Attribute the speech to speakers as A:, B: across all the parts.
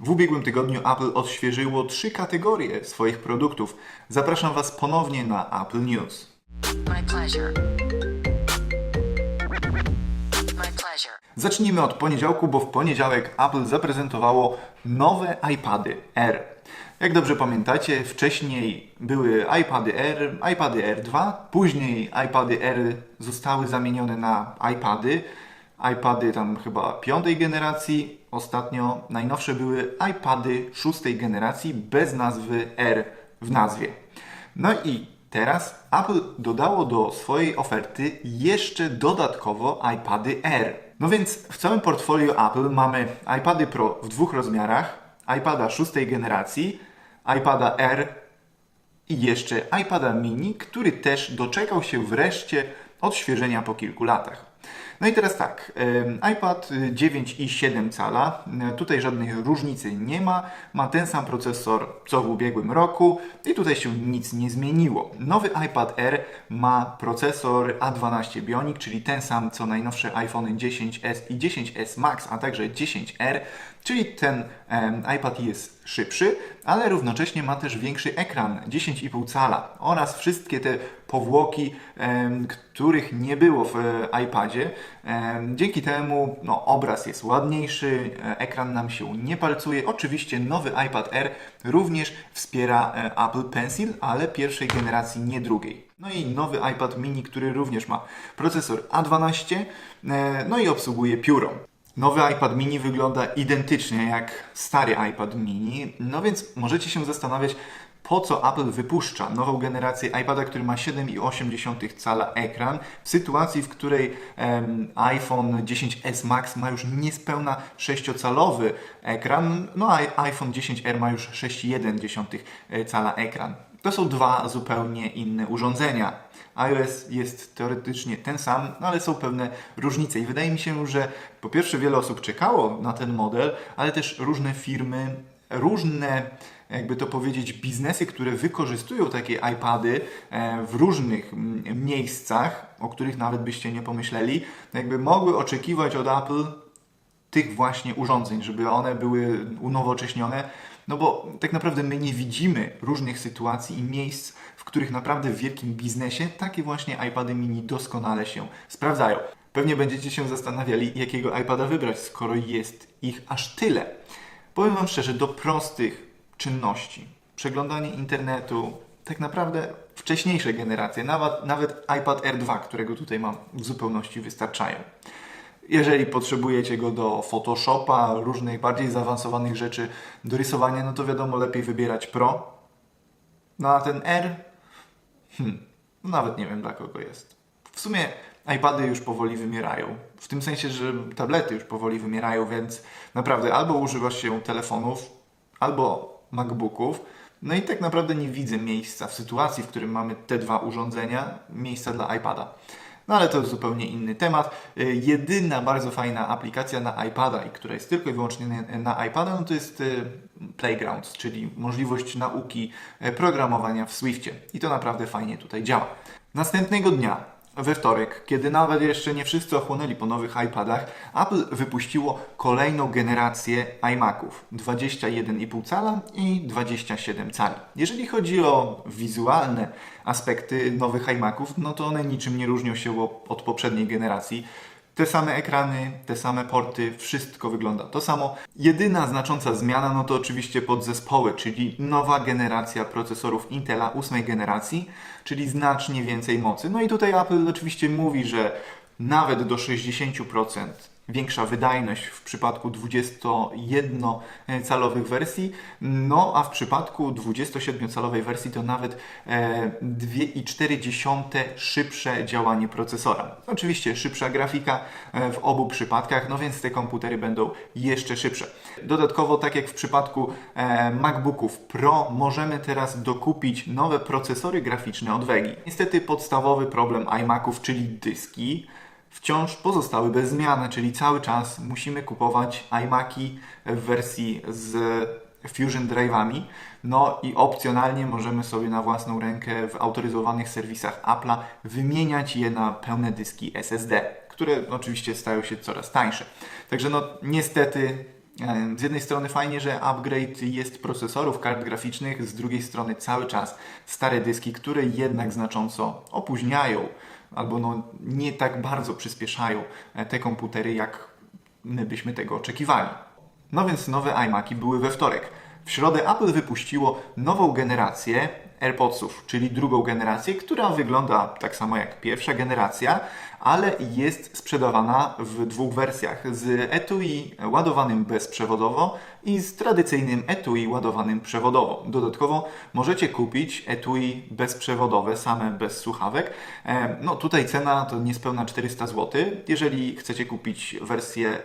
A: W ubiegłym tygodniu Apple odświeżyło trzy kategorie swoich produktów. Zapraszam Was ponownie na Apple News.
B: My pleasure. My pleasure.
A: Zacznijmy od poniedziałku, bo w poniedziałek Apple zaprezentowało nowe iPady R. Jak dobrze pamiętacie, wcześniej były iPady R, iPady R2, później iPady R zostały zamienione na iPady, iPady tam chyba piątej generacji, ostatnio najnowsze były iPady szóstej generacji bez nazwy R w nazwie. No i teraz Apple dodało do swojej oferty jeszcze dodatkowo iPady R. No więc w całym portfolio Apple mamy iPady Pro w dwóch rozmiarach, iPada szóstej generacji, iPada R i jeszcze iPada mini, który też doczekał się wreszcie odświeżenia po kilku latach. No i teraz tak, iPad 9 i 7 cala, tutaj żadnej różnicy nie ma, ma ten sam procesor co w ubiegłym roku. I tutaj się nic nie zmieniło. Nowy iPad R ma procesor A12 Bionic, czyli ten sam co najnowsze iPhone 10s i 10s Max, a także 10R, czyli ten iPad jest szybszy, ale równocześnie ma też większy ekran 10,5 cala oraz wszystkie te powłoki, których nie było w e, iPadzie. Dzięki temu no, obraz jest ładniejszy, e, ekran nam się nie palcuje. Oczywiście nowy iPad R również wspiera e, Apple Pencil, ale pierwszej generacji, nie drugiej. No i nowy iPad mini, który również ma procesor A12, e, no i obsługuje pióro. Nowy iPad mini wygląda identycznie jak stary iPad mini, no więc możecie się zastanawiać, po co Apple wypuszcza nową generację iPada, który ma 7,8 cala ekran, w sytuacji, w której em, iPhone 10s Max ma już niespełna 6-calowy ekran, no a iPhone 10R ma już 6,1 cala ekran. To są dwa zupełnie inne urządzenia. iOS jest teoretycznie ten sam, no ale są pewne różnice. I wydaje mi się, że po pierwsze wiele osób czekało na ten model, ale też różne firmy, różne, jakby to powiedzieć, biznesy, które wykorzystują takie iPady e, w różnych mm, miejscach, o których nawet byście nie pomyśleli, jakby mogły oczekiwać od Apple tych właśnie urządzeń, żeby one były unowocześnione, no bo tak naprawdę my nie widzimy różnych sytuacji i miejsc, w których naprawdę w wielkim biznesie takie właśnie iPady mini doskonale się sprawdzają. Pewnie będziecie się zastanawiali, jakiego iPada wybrać, skoro jest ich aż tyle. Powiem Wam szczerze, do prostych czynności, przeglądanie internetu, tak naprawdę wcześniejsze generacje, nawet, nawet iPad R2, którego tutaj mam, w zupełności wystarczają. Jeżeli potrzebujecie go do Photoshopa, różnych bardziej zaawansowanych rzeczy do rysowania, no to wiadomo, lepiej wybierać Pro. No a ten R, hmm, no nawet nie wiem dla kogo jest. W sumie iPady już powoli wymierają. W tym sensie, że tablety już powoli wymierają, więc naprawdę albo używa się telefonów, albo MacBooków. No i tak naprawdę nie widzę miejsca w sytuacji, w którym mamy te dwa urządzenia, miejsca dla iPada. No ale to zupełnie inny temat. Y, Jedyna bardzo fajna aplikacja na iPada i która jest tylko i wyłącznie na- iPada, no to jest y, Playgrounds, czyli możliwość nauki y, programowania w Swiftie. I to naprawdę fajnie tutaj działa. Następnego dnia we wtorek, kiedy nawet jeszcze nie wszyscy ochłonęli po nowych iPadach, Apple wypuściło kolejną generację iMaców 21,5 cala i 27 cali. Jeżeli chodzi o wizualne aspekty nowych iMaców, no to one niczym nie różnią się od poprzedniej generacji. Te same ekrany, te same porty, wszystko wygląda to samo. Jedyna znacząca zmiana no to oczywiście podzespoły, czyli nowa generacja procesorów Intela ósmej generacji, czyli znacznie więcej mocy. No i tutaj Apple oczywiście mówi, że nawet do 60% większa wydajność w przypadku 21-calowych wersji, no a w przypadku 27-calowej wersji to nawet e, 2,4 szybsze działanie procesora. Oczywiście szybsza grafika e, w obu przypadkach, no więc te komputery będą jeszcze szybsze. Dodatkowo, tak jak w przypadku e, MacBooków Pro, możemy teraz dokupić nowe procesory graficzne od Vegi. Niestety podstawowy problem iMaców, czyli dyski, wciąż pozostały bez zmiany, czyli cały czas musimy kupować iMaki w wersji z Fusion Drive'ami. No i opcjonalnie możemy sobie na własną rękę w autoryzowanych serwisach Apple'a wymieniać je na pełne dyski SSD, które oczywiście stają się coraz tańsze. Także no niestety E, Z jednej strony fajnie, że upgrade jest procesorów, kart graficznych, z drugiej strony cały czas stare dyski, które jednak znacząco opóźniają albo no nie tak bardzo przyspieszają e, te komputery, jak my byśmy tego oczekiwali. No więc nowe iMaki były we wtorek. W środę Apple wypuściło nową generację AirPodsów, czyli drugą generację, która wygląda tak samo jak pierwsza generacja, ale jest sprzedawana w dwóch wersjach: z etui ładowanym bezprzewodowo i z tradycyjnym etui ładowanym przewodowo. Dodatkowo możecie kupić etui bezprzewodowe, same bez słuchawek. E, No tutaj cena to niespełna 400 zł. Jeżeli chcecie kupić wersję e,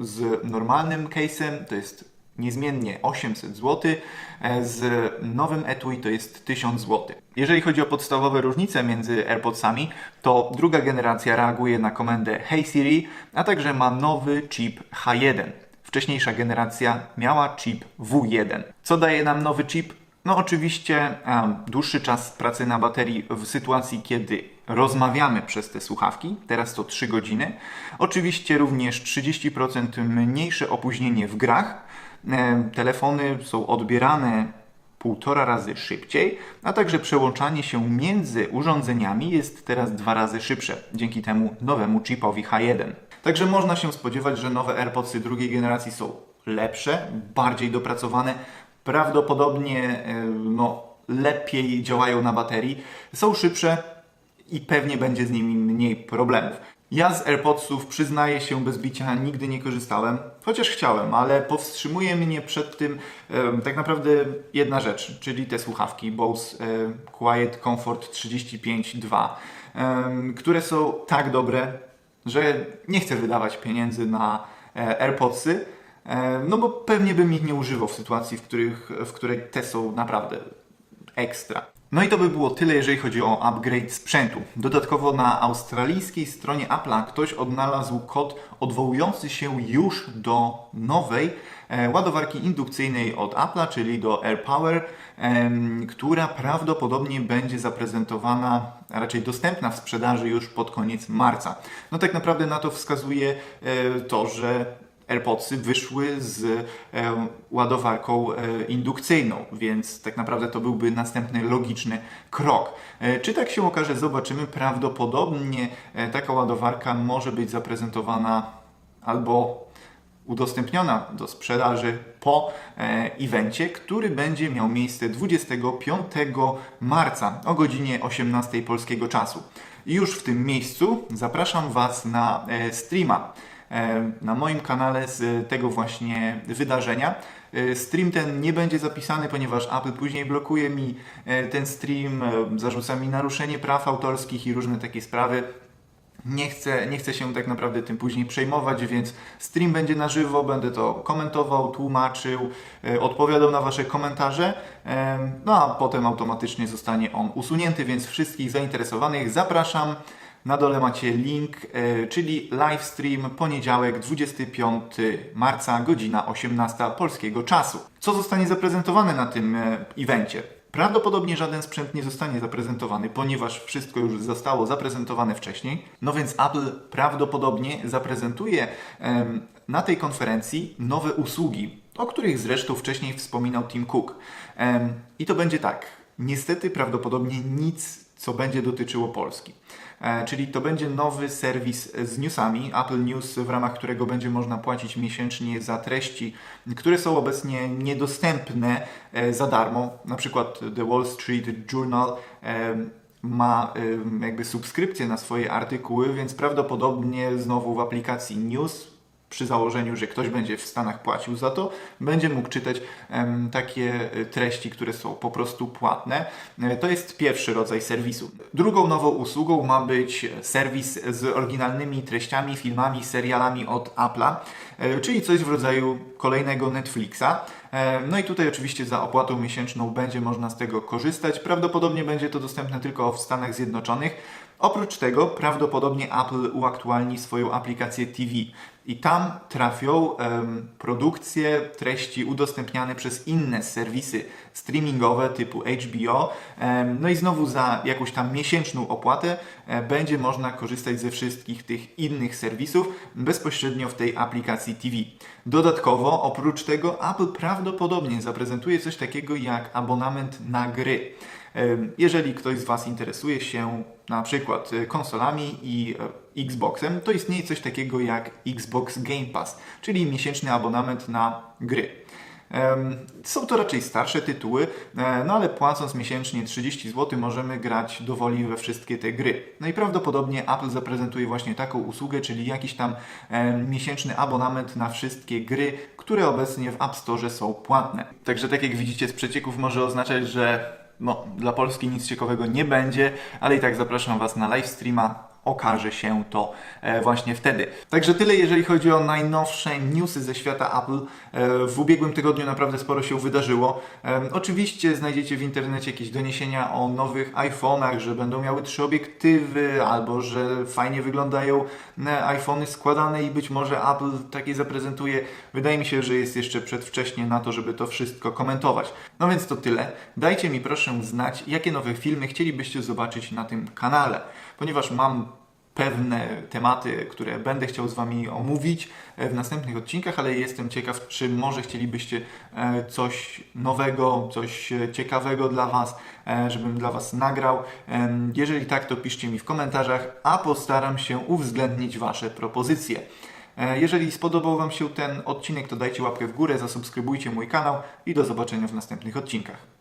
A: z normalnym case'em, to jest niezmiennie 800 zł, e, z nowym etui to jest 1000 zł. Jeżeli chodzi o podstawowe różnice między AirPodsami, to druga generacja reaguje na komendę Hey Siri, a także ma nowy chip H1. Wcześniejsza generacja miała chip W1. Co daje nam nowy chip? No oczywiście em, dłuższy czas pracy na baterii w sytuacji, kiedy rozmawiamy przez te słuchawki, teraz to 3 godziny. Oczywiście również 30% mniejsze opóźnienie w grach. Em, Telefony są odbierane półtora razy szybciej, a także przełączanie się między urządzeniami jest teraz dwa razy szybsze dzięki temu nowemu chipowi H1. Także można się spodziewać, że nowe AirPodsy drugiej generacji są lepsze, bardziej dopracowane, prawdopodobnie e, no, lepiej działają na baterii, są szybsze i pewnie będzie z nimi mniej problemów. Ja z AirPodsów przyznaję się bez bicia nigdy nie korzystałem, chociaż chciałem, ale powstrzymuje mnie przed tym tak naprawdę jedna rzecz, czyli te słuchawki Bose e, Quiet Comfort 35.2, em, które są tak dobre, że nie chcę wydawać pieniędzy na e, AirPodsy, e, no bo pewnie bym ich nie używał w sytuacji, w, których, w której te są naprawdę ekstra. No i to by było tyle, jeżeli chodzi o upgrade sprzętu. Dodatkowo na australijskiej stronie Apple'a ktoś odnalazł kod odwołujący się już do nowej e, ładowarki indukcyjnej od Apple'a, czyli do AirPower, która prawdopodobnie będzie zaprezentowana, raczej dostępna w sprzedaży już pod koniec marca. No tak naprawdę na to wskazuje e, to, że AirPodsy wyszły z ładowarką e, indukcyjną, więc tak naprawdę to byłby następny logiczny krok. E, czy tak się okaże, zobaczymy. Prawdopodobnie e, taka ładowarka może być zaprezentowana albo udostępniona do sprzedaży po evencie, który będzie miał miejsce 25 marca o godzinie 18 polskiego czasu. Już w tym miejscu zapraszam Was na streama na moim kanale z tego właśnie wydarzenia. E, Stream ten nie będzie zapisany, ponieważ Apple później blokuje mi e, ten stream, e, zarzuca mi naruszenie praw autorskich i różne takie sprawy. Nie chcę, nie chcę się tak naprawdę tym później przejmować, więc stream będzie na żywo, będę to komentował, tłumaczył, e, odpowiadał na Wasze komentarze, no a potem automatycznie zostanie on usunięty, więc wszystkich zainteresowanych zapraszam. Na dole macie link, e, czyli live stream poniedziałek 25 marca, godzina 18 polskiego czasu. Co zostanie zaprezentowane na tym e, evencie? Prawdopodobnie żaden sprzęt nie zostanie zaprezentowany, ponieważ wszystko już zostało zaprezentowane wcześniej. No więc Apple prawdopodobnie zaprezentuje em, na tej konferencji nowe usługi, o których zresztą wcześniej wspominał Tim Cook. Em, I to będzie tak. Niestety prawdopodobnie nic, co będzie dotyczyło Polski. E, Czyli to będzie nowy serwis z newsami, Apple News, w ramach którego będzie można płacić miesięcznie za treści, które są obecnie niedostępne e, za darmo. Na przykład The Wall Street Journal e, ma jakby subskrypcję na swoje artykuły, więc prawdopodobnie znowu w aplikacji News przy założeniu, że ktoś będzie w Stanach płacił za to, będzie mógł czytać takie e, treści, które są po prostu płatne. E, To jest pierwszy rodzaj serwisu. Drugą nową usługą ma być serwis z oryginalnymi treściami, filmami, serialami od Apple'a, e, czyli coś w rodzaju kolejnego Netflixa. E, No i tutaj oczywiście za opłatą miesięczną będzie można z tego korzystać. Prawdopodobnie będzie to dostępne tylko w Stanach Zjednoczonych. Oprócz tego prawdopodobnie Apple uaktualni swoją aplikację TV. I tam trafią produkcje treści udostępniane przez inne serwisy streamingowe typu HBO. No i znowu za jakąś tam miesięczną opłatę e, będzie można korzystać ze wszystkich tych innych serwisów bezpośrednio w tej aplikacji TV. Dodatkowo, oprócz tego, Apple prawdopodobnie zaprezentuje coś takiego jak abonament na gry. Jeżeli ktoś z Was interesuje się na przykład e, konsolami i e, Xboxem, to istnieje coś takiego jak Xbox Game Pass, czyli miesięczny abonament na gry. Są to raczej starsze tytuły, e, no ale płacąc miesięcznie 30 zł możemy grać dowoli we wszystkie te gry. No i prawdopodobnie Apple zaprezentuje właśnie taką usługę, czyli jakiś tam miesięczny abonament na wszystkie gry, które obecnie w App Store są płatne. Także tak jak widzicie z przecieków może oznaczać, że no, dla Polski nic ciekawego nie będzie, ale i tak zapraszam Was na live streama. Okaże się to e, właśnie wtedy. Także tyle, jeżeli chodzi o najnowsze newsy ze świata Apple. E, w ubiegłym tygodniu naprawdę sporo się wydarzyło. E, oczywiście znajdziecie w internecie jakieś doniesienia o nowych iPhone'ach, że będą miały trzy obiektywy, albo że fajnie wyglądają iPhony składane i być może Apple takie zaprezentuje. Wydaje mi się, że jest jeszcze przedwcześnie na to, żeby to wszystko komentować. No więc to tyle. Dajcie mi proszę znać, jakie nowe filmy chcielibyście zobaczyć na tym kanale, ponieważ mam pewne tematy, które będę chciał z Wami omówić e, w następnych odcinkach, ale jestem ciekaw, czy może chcielibyście e, coś nowego, coś e, ciekawego dla Was, żebym dla Was nagrał. Jeżeli tak, to piszcie mi w komentarzach, a postaram się uwzględnić Wasze propozycje. Jeżeli spodobał Wam się ten odcinek, to dajcie łapkę w górę, zasubskrybujcie mój kanał i do zobaczenia w następnych odcinkach.